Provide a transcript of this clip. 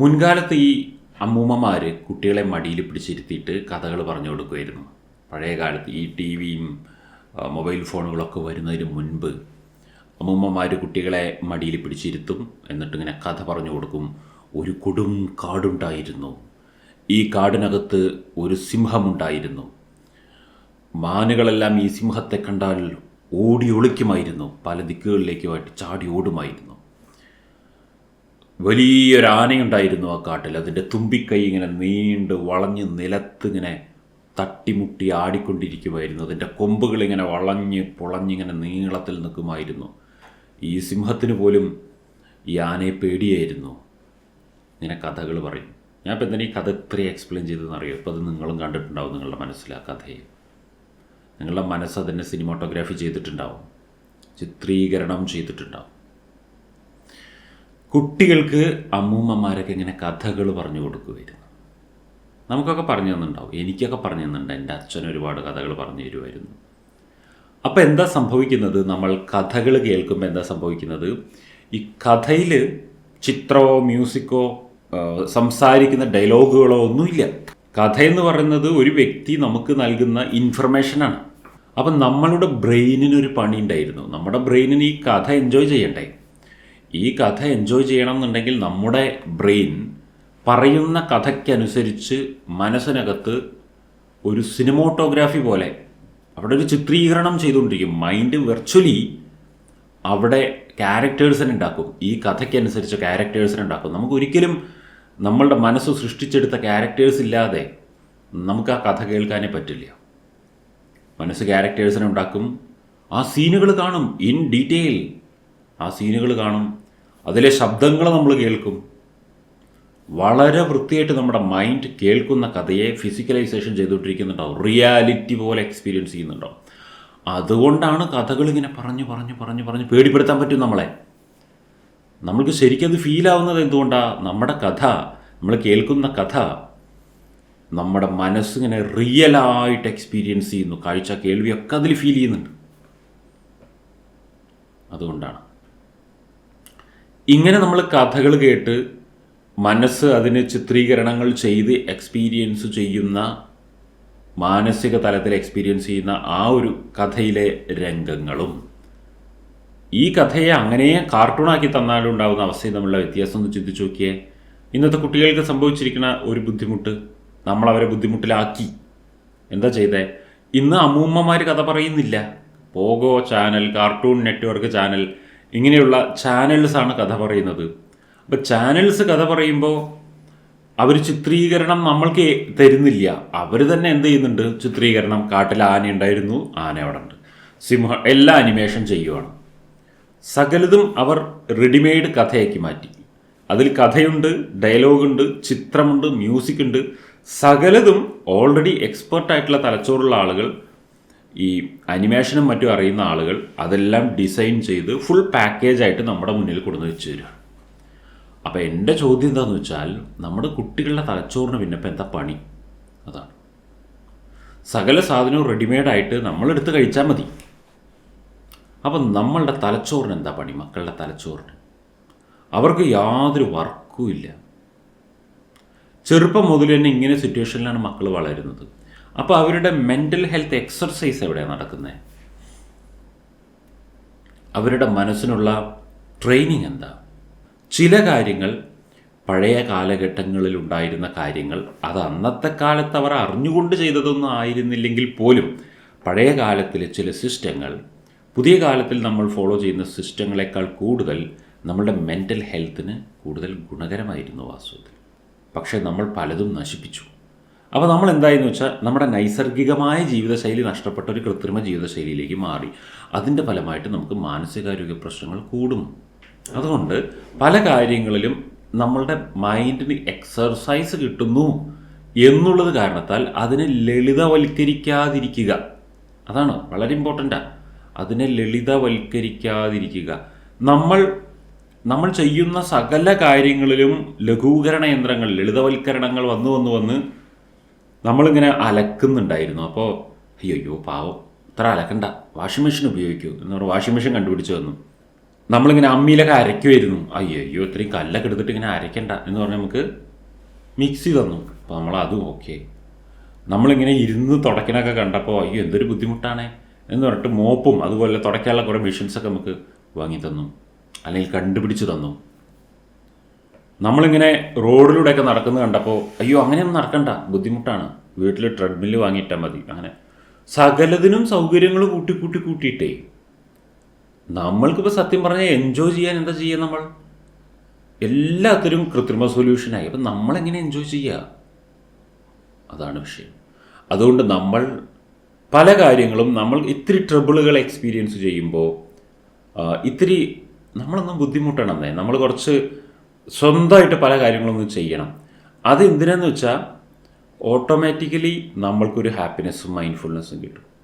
മുൻകാലത്ത് ഈ അമ്മൂമ്മമാർ കുട്ടികളെ മടിയിൽ പിടിച്ചിരുത്തിയിട്ട് കഥകൾ പറഞ്ഞു കൊടുക്കുമായിരുന്നു പഴയ കാലത്ത് ഈ ടി വിയും മൊബൈൽ ഫോണുകളൊക്കെ വരുന്നതിന് മുൻപ് അമ്മൂമ്മമാർ കുട്ടികളെ മടിയിൽ പിടിച്ചിരുത്തും എന്നിട്ട് ഇങ്ങനെ കഥ പറഞ്ഞു കൊടുക്കും. ഒരു കൊടും കാടുണ്ടായിരുന്നു. ഈ കാടിനകത്ത് ഒരു സിംഹമുണ്ടായിരുന്നു. മാനുകളെല്ലാം ഈ സിംഹത്തെ കണ്ടാൽ ഓടി ഒളിക്കുമായിരുന്നു. പല ദിക്കുകളിലേക്കുമായിട്ട് ചാടി ഓടുമായിരുന്നു. വലിയൊരു ആനയുണ്ടായിരുന്നു ആ കാട്ടിൽ. അതിന്റെ തുമ്പിക്കൈ ഇങ്ങനെ നീണ്ട് വളഞ്ഞ് നിലത്ത് ഇങ്ങനെ തട്ടിമുട്ടി ആടിക്കൊണ്ടിരിക്കുമായിരുന്നു. അതിന്റെ കൊമ്പുകൾ ഇങ്ങനെ വളഞ്ഞ് പൊളഞ്ഞിങ്ങനെ നീളത്തിൽ നിൽക്കുമായിരുന്നു. ഈ സിംഹത്തിന് പോലും ഈ ആനയെ പേടിയായിരുന്നു. ഇങ്ങനെ കഥകൾ പറയും. ഞാൻ ഇപ്പം ഈ കഥ ഇത്രയും എക്സ്പ്ലെയിൻ ചെയ്തതെന്ന് അറിയോ? ഇപ്പോൾ അത് നിങ്ങളും കണ്ടിട്ടുണ്ടാവും നിങ്ങളുടെ മനസ്സിൽ ആ കഥയെ നിങ്ങളുടെ മനസ്സ് അതിനെ സിനിമാട്ടോഗ്രാഫി ചെയ്തിട്ടുണ്ടാവും. ചിത്രീകരണം ചെയ്തിട്ടുണ്ടാവും. കുട്ടികൾക്ക് അമ്മൂമ്മമാരൊക്കെ ഇങ്ങനെ കഥകൾ പറഞ്ഞു കൊടുക്കുമായിരുന്നു നമുക്കൊക്കെ പറഞ്ഞു തന്നിട്ടുണ്ടാവും. എനിക്കൊക്കെ പറഞ്ഞു തന്നിട്ടുണ്ട്. എന്റെ അച്ഛൻ ഒരുപാട് കഥകൾ പറഞ്ഞു തരുമായിരുന്നു. അപ്പോൾ എന്താ സംഭവിക്കുന്നത്? നമ്മൾ കഥകൾ കേൾക്കുമ്പോൾ എന്താ സംഭവിക്കുന്നത്? ഈ കഥയിൽ ചിത്രമോ മ്യൂസിക്കോ സംസാരിക്കുന്ന ഡയലോഗുകളോ ഒന്നുമില്ല. കഥ എന്ന് പറയുന്നത് ഒരു വ്യക്തി നമുക്ക് നൽകുന്ന ഇൻഫർമേഷനാണ്. അപ്പം നമ്മളുടെ ബ്രെയിനിനൊരു പണി ഉണ്ടായിരുന്നു നമ്മുടെ ബ്രെയിനിന് ഈ കഥ എൻജോയ് ചെയ്യണ്ടേ? ഈ കഥ എൻജോയ് ചെയ്യണം എന്നുണ്ടെങ്കിൽ നമ്മുടെ ബ്രെയിൻ പറയുന്ന കഥയ്ക്കനുസരിച്ച് മനസ്സിനകത്ത് ഒരു സിനിമോട്ടോഗ്രാഫി പോലെ അവിടെ ഒരു ചിത്രീകരണം ചെയ്തുകൊണ്ടിരിക്കും. മൈൻഡ് വെർച്വലി അവിടെ ക്യാരക്ടേഴ്സിനെ ഉണ്ടാക്കും. ഈ കഥയ്ക്കനുസരിച്ച് ക്യാരക്ടേഴ്സിനെ ഉണ്ടാക്കും. നമുക്ക് ഒരിക്കലും നമ്മളുടെ മനസ്സ് സൃഷ്ടിച്ചെടുത്ത ക്യാരക്ടേഴ്സ് ഇല്ലാതെ നമുക്ക് ആ കഥ കേൾക്കാനേ പറ്റില്ല. മനസ്സ് ക്യാരക്ടേഴ്സിനെ ഉണ്ടാക്കും. ആ സീനുകൾ കാണും ഇൻ ഡീറ്റെയിൽ ആ സീനുകൾ കാണും. അതിലെ ശബ്ദങ്ങൾ നമ്മൾ കേൾക്കും. വളരെ വൃത്തിയായിട്ട് നമ്മുടെ മൈൻഡ് കേൾക്കുന്ന കഥയെ ഫിസിക്കലൈസേഷൻ ചെയ്തുകൊണ്ടിരിക്കുന്നുണ്ടാവും റിയാലിറ്റി പോലെ എക്സ്പീരിയൻസ് ചെയ്യുന്നുണ്ടാവും അതുകൊണ്ടാണ് കഥകൾ ഇങ്ങനെ പറഞ്ഞു പറഞ്ഞു പറഞ്ഞു പറഞ്ഞ് പേടിപ്പെടുത്താൻ പറ്റും നമ്മളെ. നമ്മൾക്ക് ശരിക്കും അത് ഫീൽ ആവുന്നത് എന്തുകൊണ്ടാണ് നമ്മുടെ കഥ നമ്മൾ കേൾക്കുന്ന കഥ നമ്മുടെ മനസ്സിങ്ങനെ റിയലായിട്ട് എക്സ്പീരിയൻസ് ചെയ്യുന്നു. കാഴ്ച കേൾവിയൊക്കെ അതിൽ ഫീൽ ചെയ്യുന്നുണ്ട്. അതുകൊണ്ടാണ്. ഇങ്ങനെ നമ്മൾ കഥകൾ കേട്ട് മനസ്സ് അതിന് ചിത്രീകരണങ്ങൾ ചെയ്ത് എക്സ്പീരിയൻസ് ചെയ്യുന്ന മാനസിക തലത്തിൽ എക്സ്പീരിയൻസ് ചെയ്യുന്ന ആ ഒരു കഥയിലെ രംഗങ്ങളും. ഈ കഥയെ അങ്ങനെ കാർട്ടൂണാക്കി തന്നാലും ഉണ്ടാകുന്ന അവസ്ഥയും തമ്മിലുള്ള വ്യത്യാസം ഒന്ന് ചിന്തിച്ചു നോക്കിയേ. ഇന്നത്തെ കുട്ടികൾക്ക് സംഭവിച്ചിരിക്കുന്ന ഒരു ബുദ്ധിമുട്ട് നമ്മൾ അവരെ ബുദ്ധിമുട്ടിലാക്കി. എന്താ ചെയ്തേ? ഇന്ന് അമ്മൂമ്മമാർ കഥ പറയുന്നില്ല. Pogo channel cartoon network channel ഇങ്ങനെയുള്ള ചാനൽസാണ് കഥ പറയുന്നത്. അപ്പോൾ ചാനൽസ് കഥ പറയുമ്പോൾ അവർ ചിത്രീകരണം നമ്മൾക്ക് തരുന്നില്ല. അവർ തന്നെ എന്ത് ചെയ്യുന്നുണ്ട്? ചിത്രീകരണം കാട്ടിൽ ആന ഉണ്ടായിരുന്നു ആന അവിടെ ഉണ്ട്. സിംഹ എല്ലാ അനിമേഷൻ ചെയ്യുവാണ്. സകലതും അവർ റെഡിമെയ്ഡ് കഥയാക്കി മാറ്റി. അതിൽ കഥയുണ്ട് ഡയലോഗുണ്ട് ചിത്രമുണ്ട് മ്യൂസിക് ഉണ്ട്. സകലതും ഓൾറെഡി എക്സ്പേർട്ടായിട്ടുള്ള തലച്ചോറുള്ള ആളുകൾ ഈ അനിമേഷനും മറ്റും അറിയുന്ന ആളുകൾ അതെല്ലാം ഡിസൈൻ ചെയ്ത് ഫുൾ പാക്കേജായിട്ട് നമ്മുടെ മുന്നിൽ കൊടുന്ന് വെച്ച് തരിക അപ്പോൾ എന്റെ ചോദ്യം എന്താണെന്ന് വെച്ചാൽ നമ്മുടെ കുട്ടികളുടെ തലച്ചോറിന് പിന്നെ ഇപ്പം എന്താ പണി? അതാണ്. സകല സാധനവും റെഡിമെയ്ഡായിട്ട് നമ്മളെടുത്ത് കഴിച്ചാൽ മതി. അപ്പം നമ്മളുടെ തലച്ചോറിന് എന്താ പണി? മക്കളുടെ തലച്ചോറിന്. അവർക്ക് യാതൊരു വർക്കും ഇല്ല. ചെറുപ്പം മുതൽ തന്നെ ഇങ്ങനെ സിറ്റുവേഷനിലാണ് മക്കൾ വളരുന്നത്. അപ്പോൾ അവരുടെ മെന്റൽ ഹെൽത്ത് എക്സർസൈസ് എവിടെയാണ് നടക്കുന്നത് അവരുടെ മനസ്സിനുള്ള ട്രെയിനിങ് എന്താ? ചില കാര്യങ്ങൾ പഴയ കാലഘട്ടങ്ങളിൽ ഉണ്ടായിരുന്ന കാര്യങ്ങൾ അത് അന്നത്തെ കാലത്ത് അവർ അറിഞ്ഞുകൊണ്ട് ചെയ്തതൊന്നും ആയിരുന്നില്ലെങ്കിൽ പോലും പഴയ കാലത്തിലെ ചില സിസ്റ്റങ്ങൾ പുതിയ കാലത്തിൽ നമ്മൾ ഫോളോ ചെയ്യുന്ന സിസ്റ്റങ്ങളെക്കാൾ കൂടുതൽ നമ്മളുടെ മെന്റൽ ഹെൽത്തിന് കൂടുതൽ ഗുണകരമായിരുന്നു വാസ്തവത്തിൽ. പക്ഷേ നമ്മൾ പലതും നശിപ്പിച്ചു. അപ്പോൾ നമ്മൾ എന്തായെന്ന് വെച്ചാൽ നമ്മുടെ നൈസർഗികമായ ജീവിതശൈലി നഷ്ടപ്പെട്ട ഒരു കൃത്രിമ ജീവിതശൈലിയിലേക്ക് മാറി. അതിന്റെ ഫലമായിട്ട് നമുക്ക് മാനസികാരോഗ്യ പ്രശ്നങ്ങൾ കൂടും. അതുകൊണ്ട് പല കാര്യങ്ങളിലും നമ്മളുടെ മൈൻഡിന് എക്സർസൈസ് കിട്ടുന്നു എന്നുള്ളത് കാരണത്താൽ അതിനെ ലളിതവൽക്കരിക്കാതിരിക്കുക. അതാണ് വളരെ ഇമ്പോർട്ടന്റാണ് അതിനെ ലളിതവൽക്കരിക്കാതിരിക്കുക. നമ്മൾ നമ്മൾ ചെയ്യുന്ന സകല കാര്യങ്ങളിലും ലഘൂകരണ യന്ത്രങ്ങൾ ലളിതവൽക്കരണങ്ങൾ വന്നു വന്ന് വന്ന് നമ്മളിങ്ങനെ അലക്കുന്നുണ്ടായിരുന്നു. അപ്പോൾ അയ്യോ അയ്യോ പാവം. ഇത്ര അലക്കണ്ട. Washing machine ഉപയോഗിക്കൂ. എന്ന് പറഞ്ഞാൽ വാഷിംഗ് മെഷീൻ കണ്ടുപിടിച്ചു വന്നു. നമ്മളിങ്ങനെ അമ്മിയിലൊക്കെ അരയ്ക്കുമായിരുന്നു അയ്യോ അയ്യോ ഇത്രയും കല്ലൊക്കെ എടുത്തിട്ട് ഇങ്ങനെ അരയ്ക്കണ്ട എന്ന് പറഞ്ഞാൽ നമുക്ക് മിക്സി തന്നു. അപ്പോൾ നമ്മൾ ഓക്കെ നമ്മളിങ്ങനെ ഇരുന്ന് തുടയ്ക്കണൊക്കെ കണ്ടപ്പോൾ അയ്യോ എന്തൊരു ബുദ്ധിമുട്ടാണ് എന്ന് പറഞ്ഞിട്ട് മോപ്പും അതുപോലെ തുടയ്ക്കാനുള്ള കുറേ മെഷീൻസൊക്കെ നമുക്ക് വാങ്ങി തന്നു. അല്ലെങ്കിൽ കണ്ടുപിടിച്ച് തന്നു. നമ്മളിങ്ങനെ റോഡിലൂടെയൊക്കെ നടക്കുന്നത് കണ്ടപ്പോൾ അയ്യോ അങ്ങനെയൊന്നും നടക്കണ്ട. ബുദ്ധിമുട്ടാണ്. വീട്ടിൽ ട്രെഡ്മില്ല് വാങ്ങിയിട്ടാൽ മതി. അങ്ങനെ. സകലതിനും സൗകര്യങ്ങൾ കൂട്ടി കൂട്ടി കൂട്ടിയിട്ടേ. നമ്മൾക്കിപ്പോൾ സത്യം പറഞ്ഞാൽ എൻജോയ് ചെയ്യാൻ എന്താ ചെയ്യുക നമ്മൾ? എല്ലാത്തിനും കൃത്രിമ സൊല്യൂഷനായി അപ്പം നമ്മളെങ്ങനെ എൻജോയ് ചെയ്യുക അതാണ് വിഷയം. അതുകൊണ്ട് നമ്മൾ പല കാര്യങ്ങളും നമ്മൾ ഇത്തിരി ട്രബിളുകൾ എക്സ്പീരിയൻസ് ചെയ്യുമ്പോൾ ഇത്തിരി നമ്മളൊന്നും ബുദ്ധിമുട്ടണമെന്നേ നമ്മൾ കുറച്ച് സ്വന്തമായിട്ട് പല കാര്യങ്ങളൊന്നും ചെയ്യണം. അത് എന്തിനാന്ന് വെച്ചാൽ ഓട്ടോമാറ്റിക്കലി നമ്മൾക്കൊരു ഹാപ്പിനെസ്സും മൈൻഡ്ഫുൾനെസ്സും കിട്ടും.